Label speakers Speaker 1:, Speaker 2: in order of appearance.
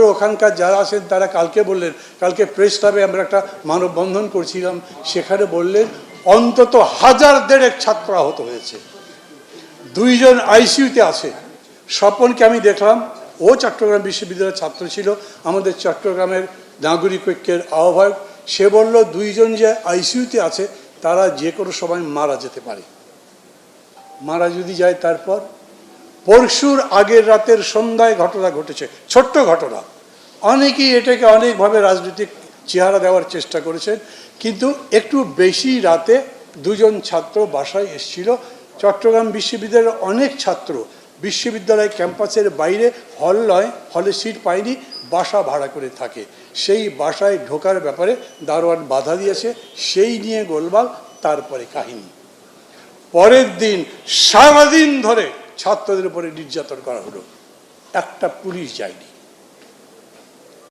Speaker 1: ওখানকার যারা আছেন, তারা কালকে বললেন, কালকে প্রেস ক্লাবে আমরা একটা মানববন্ধন করছিলাম, সেখানে বললেন, অন্তত হাজার দেড়েক ছাত্র আহত হয়েছে। দুইজন আইসিইউতে আছে। স্বপনকে আমি দেখলাম, ও চট্টগ্রাম বিশ্ববিদ্যালয়ের ছাত্র ছিল, আমাদের চট্টগ্রামের নাগরিক ঐক্যের আহ্বায়ক। সে বলল, দুইজন যে আইসিইউতে আছে, তারা যে কোনো সময় মারা যেতে পারে। মারা যদি যায় তারপর? পরশুর আগের রাতের সন্ধ্যায় ঘটনা ঘটেছে, ছোট্ট ঘটনা। অনেকেই এটাকে অনেকভাবে রাজনৈতিক চেহারা দেওয়ার চেষ্টা করেছেন, কিন্তু একটু বেশি রাতে দুজন ছাত্র বাসায় এসেছিল। চট্টগ্রাম বিশ্ববিদ্যালয়ের অনেক ছাত্র বিশ্ববিদ্যালয় ক্যাম্পাসের বাইরে হল নয় হলে সিট পায়নি, বাসা ভাড়া করে থাকে। সেই বাসায় ঢোকার ব্যাপারে দারোয়ান বাধা দিয়েছে, সেই নিয়ে গোলমাল, তারপরে কাহিনী। পরের দিন, সারাদিন ধরে ছাত্রদের উপরে নির্যাতন করা হলো। একটা পুলিশ যায়নি।